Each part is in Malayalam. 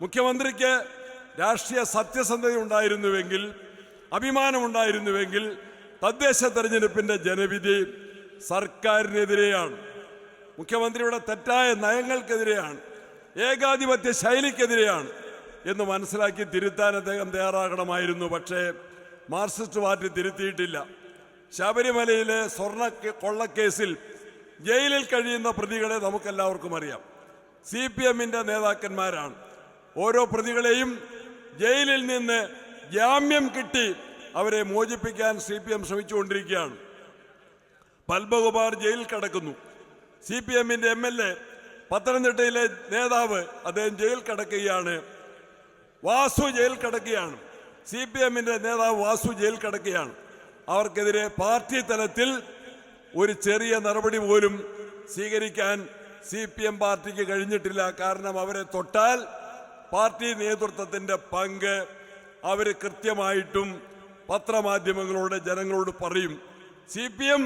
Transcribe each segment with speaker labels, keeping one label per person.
Speaker 1: മുഖ്യമന്ത്രിക്ക് രാഷ്ട്രീയ സത്യസന്ധത ഉണ്ടായിരുന്നുവെങ്കിൽ അഭിമാനമുണ്ടായിരുന്നുവെങ്കിൽ തദ്ദേശ തെരഞ്ഞെടുപ്പിന്റെ ജനവിധി സർക്കാരിനെതിരെയാണ്. മുഖ്യമന്ത്രിയുടെ തെറ്റായ നയങ്ങൾക്കെതിരെയാണ്. ഏകാധിപത്യ ശൈലിക്കെതിരെയാണ് എന്ന് മനസ്സിലാക്കി തിരുത്താൻ അദ്ദേഹം തയ്യാറാകണമായിരുന്നു. പക്ഷേ മാർക്സിസ്റ്റ് പാർട്ടി തിരുത്തിയിട്ടില്ല. ശബരിമലയിലെ സ്വർണ കൊള്ളക്കേസിൽ ജയിലിൽ കഴിയുന്ന പ്രതികളെ നമുക്കെല്ലാവർക്കും അറിയാം. സി പി എമ്മിന്റെ നേതാക്കന്മാരാണ്. ഓരോ പ്രതികളെയും ജയിലിൽ നിന്ന് ജാമ്യം കിട്ടി അവരെ മോചിപ്പിക്കാൻ സി പി എം ശ്രമിച്ചുകൊണ്ടിരിക്കുകയാണ്. പത്മകുമാർ ജയിലിൽ കിടക്കുന്നു. സി പി എമ്മിന്റെ എം എൽ എ പത്തനംതിട്ടയിലെ നേതാവ് അദ്ദേഹം ജയിൽ കിടക്കുകയാണ്. വാസു ജയിൽ കിടക്കുകയാണ്. സി പി എമ്മിന്റെ നേതാവ് വാസു ജയിൽ കിടക്കുകയാണ്. അവർക്കെതിരെ പാർട്ടി തലത്തിൽ ഒരു ചെറിയ നടപടി പോലും സ്വീകരിക്കാൻ സി പി എം പാർട്ടിക്ക് കഴിഞ്ഞിട്ടില്ല. കാരണം അവരെ തൊട്ടാൽ പാർട്ടി നേതൃത്വത്തിന്റെ പങ്ക് അവർ കൃത്യമായിട്ടും പത്രമാധ്യമങ്ങളോട് ജനങ്ങളോട് പറയും. സി പി എം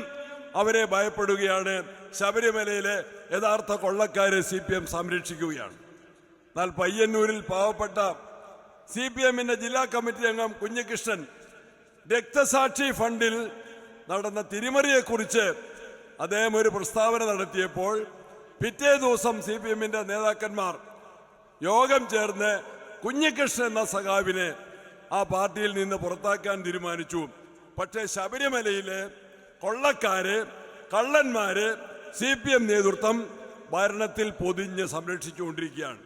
Speaker 1: അവരെ ഭയപ്പെടുകയാണ്. ശബരിമലയിലെ യഥാർത്ഥ കൊള്ളക്കാരെ സി പി എം സംരക്ഷിക്കുകയാണ്. എന്നാൽ പയ്യന്നൂരിൽ പാവപ്പെട്ട സി പി എമ്മിന്റെ ജില്ലാ കമ്മിറ്റി അംഗം കുഞ്ഞികൃഷ്ണൻ രക്തസാക്ഷി ഫണ്ടിൽ നടന്ന തിരിമറിയെക്കുറിച്ച് അദ്ദേഹം ഒരു പ്രസ്താവന നടത്തിയപ്പോൾ പിറ്റേ ദിവസം സി പി എമ്മിന്റെ നേതാക്കന്മാർ യോഗം ചേർന്ന് കുഞ്ഞികൃഷ്ണൻ എന്ന സഖാവിനെ ആ പാർട്ടിയിൽ നിന്ന് പുറത്താക്കാൻ തീരുമാനിച്ചു. പക്ഷേ ശബരിമലയിലെ കൊള്ളക്കാര് കള്ളന്മാര് സി പി എം നേതൃത്വം ഭരണത്തിൽ പൊതിഞ്ഞ് സംരക്ഷിച്ചുകൊണ്ടിരിക്കുകയാണ്.